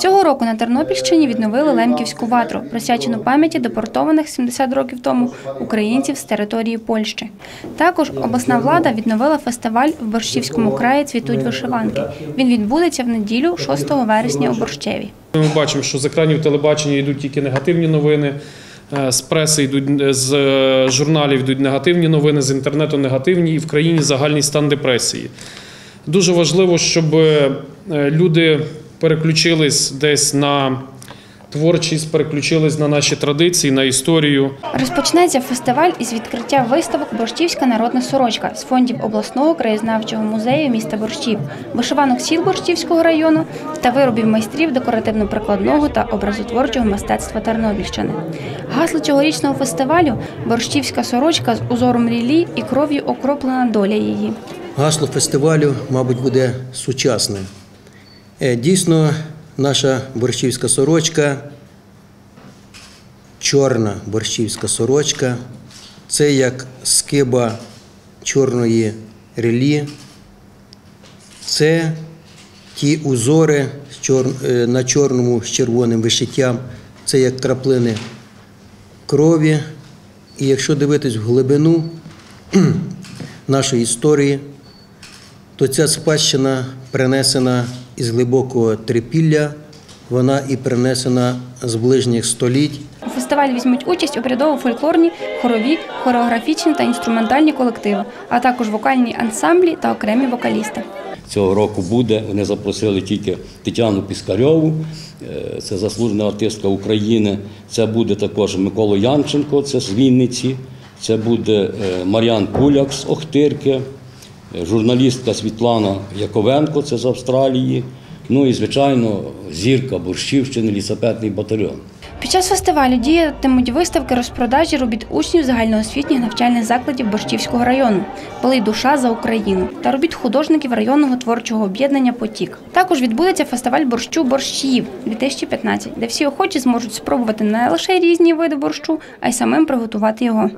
Цього року на Тернопільщині відновили Лемківську ватру, присвячену пам'яті депортованих 70 років тому українців з території Польщі. Також обласна влада відновила фестиваль в Борщівському краї цвітуть вишиванки. Він відбудеться в неділю 6 вересня у Борщеві. Ми бачимо, що з екранів телебачення йдуть тільки негативні новини. е, З преси йдуть з е, журналів йдуть негативні новини, з інтернету негативні, і в країні загальний стан депресії. Дуже важливо, щоб е, люди переключились десь на творчість, переключились на наші традиції, на історію. Розпочнеться фестиваль із відкриття виставок Борщівська народна сорочка з фондів обласного краєзнавчого музею міста Борщів, вишиванок сіл Борщівського району та виробів майстрів декоративно-прикладного та образотворчого мистецтва Тернопільщини. Гасло цьогорічного фестивалю Борщівська сорочка з узором рілі і кров'ю окроплена доля її. Гасло фестивалю, мабуть, буде сучасне. Е, Дійсно, наша борщівська сорочка, чорна борщівська сорочка, це як скиба чорної релі, це ті узори е, на чорному з червоним вишиттям, це як краплини крові. І якщо дивитись в глибину нашої історії, то ця спадщина принесена із глибокого трипілля, вона і принесена з ближніх століть. У фестивалі візьмуть участь обрядово-фольклорні, хорові, хореографічні та інструментальні колективи, а також вокальні ансамблі та окремі вокалісти. цього року буде. Вони запросили тільки Тетяну Піскарьову, е, це заслужена артистка України. Це буде також Микола Янченко, це з Вінниці. Це буде е, Мар'ян Куляк з Охтирки, журналістка Світлана Яковенко, це з Австралії. Ну і, звичайно, зірка Борщівщини, лісопетний батальйон. Під час фестивалю діятимуть виставки розпродажі робіт учнів загальноосвітніх навчальних закладів Борщівського району «Полий душа за Україну та робіт художників районного творчого об'єднання Потік. Також відбудеться фестиваль борщу борщів 2015, де всі охочі зможуть спробувати не лише різні види борщу, а й самим приготувати його.